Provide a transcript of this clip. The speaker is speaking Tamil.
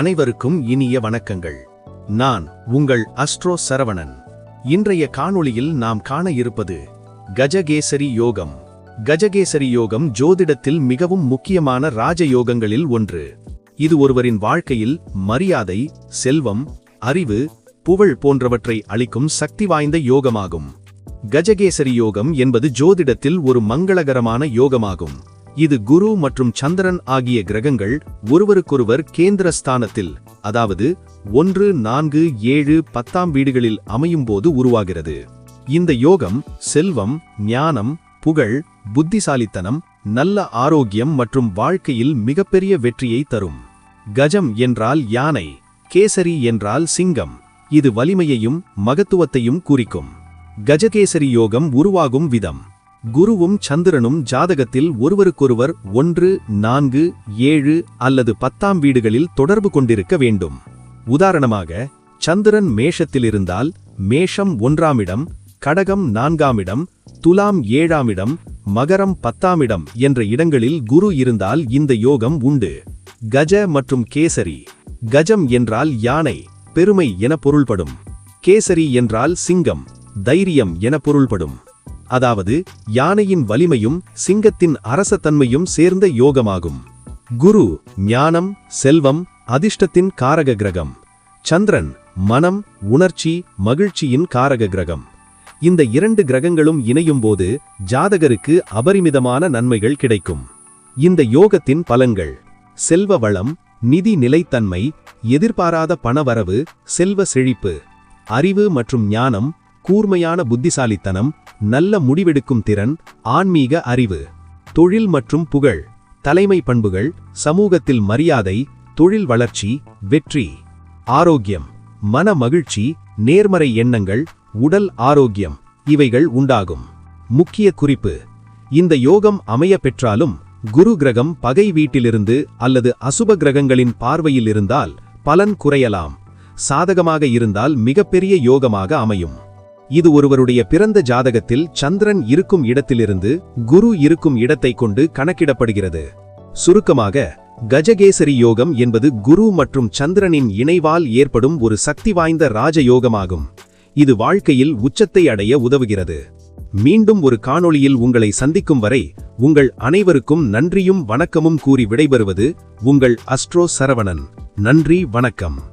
அனைவருக்கும் இனிய வணக்கங்கள். நான் உங்கள் அஸ்ட்ரோ சரவணன். இன்றைய காணொளியில் நாம் காண இருப்பது கஜகேசரி யோகம். கஜகேசரி யோகம் ஜோதிடத்தில் மிகவும் முக்கியமான ராஜயோகங்களில் ஒன்று. இது ஒருவரின் வாழ்க்கையில் மரியாதை செல்வம் அறிவு புகழ் போன்றவற்றை அளிக்கும் சக்தி வாய்ந்த யோகமாகும். கஜகேசரி யோகம் என்பது ஜோதிடத்தில் ஒரு மங்களகரமான யோகமாகும். இது குரு மற்றும் சந்திரன் ஆகிய கிரகங்கள் ஒருவருக்கொருவர் கேந்திர ஸ்தானத்தில் அதாவது ஒன்று நான்கு ஏழு பத்தாம் வீடுகளில் அமையும் போது உருவாகிறது. இந்த யோகம் செல்வம் ஞானம் புகழ் புத்திசாலித்தனம் நல்ல ஆரோக்கியம் மற்றும் வாழ்க்கையில் மிகப்பெரிய வெற்றியை தரும். கஜம் என்றால் யானை கேசரி என்றால் சிங்கம். இது வலிமையையும் மகத்துவத்தையும் குறிக்கும். கஜகேசரி யோகம் உருவாகும் விதம். குருவும் சந்திரனும் ஜாதகத்தில் ஒருவருக்கொருவர் ஒன்று நான்கு ஏழு அல்லது பத்தாம் வீடுகளில் தொடர்பு கொண்டிருக்க வேண்டும். உதாரணமாக சந்திரன் மேஷத்தில் இருந்தால் மேஷம் ஒன்றாமிடம் கடகம் நான்காமிடம் துலாம் ஏழாமிடம் மகரம் பத்தாமிடம் என்ற இடங்களில் குரு இருந்தால் இந்த யோகம் உண்டு. கஜ மற்றும் கேசரி. கஜம் என்றால் யானை பெருமை என பொருள்படும். கேசரி என்றால் சிங்கம் தைரியம் என பொருள்படும். அதாவது யானையின் வலிமையும் சிங்கத்தின் அரசத்தன்மையும் சேர்ந்த யோகமாகும். குரு ஞானம் செல்வம் அதிர்ஷ்டத்தின் காரக கிரகம். சந்திரன் மனம் உணர்ச்சி மகிழ்ச்சியின் காரக கிரகம். இந்த இரண்டு கிரகங்களும் இணையும் போது ஜாதகருக்கு அபரிமிதமான நன்மைகள் கிடைக்கும். இந்த யோகத்தின் பலன்கள். செல்வ வளம் நிதி நிலைத்தன்மை எதிர்பாராத பணவரவு செல்வ செழிப்பு. அறிவு மற்றும் ஞானம் கூர்மையான புத்திசாலித்தனம் நல்ல முடிவெடுக்கும் திறன் ஆன்மீக அறிவு தொழில் மற்றும் புகழ் தலைமை பண்புகள் சமூகத்தில் மரியாதை தொழில் வளர்ச்சி வெற்றி ஆரோக்கியம் மன மகிழ்ச்சி நேர்மறை எண்ணங்கள் உடல் ஆரோக்கியம் இவைகள் உண்டாகும். முக்கிய குறிப்பு இந்த யோகம் அமைய பெற்றாலும் குரு கிரகம் பகை வீட்டிலிருந்து அல்லது அசுப கிரகங்களின் பார்வையில் இருந்தால் பலன் குறையலாம். சாதகமாக இருந்தால் மிகப்பெரிய யோகமாக அமையும். இது ஒருவருடைய பிறந்த ஜாதகத்தில் சந்திரன் இருக்கும் இடத்திலிருந்து குரு இருக்கும் இடத்தை கொண்டு கணக்கிடப்படுகிறது. சுருக்கமாக கஜகேசரி யோகம் என்பது குரு மற்றும் சந்திரனின் இணைவால் ஏற்படும் ஒரு சக்தி வாய்ந்த ராஜயோகமாகும். இது வாழ்க்கையில் உச்சத்தை அடைய உதவுகிறது. மீண்டும் ஒரு காணொளியில் உங்களை சந்திக்கும் வரை உங்கள் அனைவருக்கும் நன்றியும் வணக்கமும் கூறி விடைபெறுவது உங்கள் அஸ்ட்ரோ சரவணன். நன்றி வணக்கம்.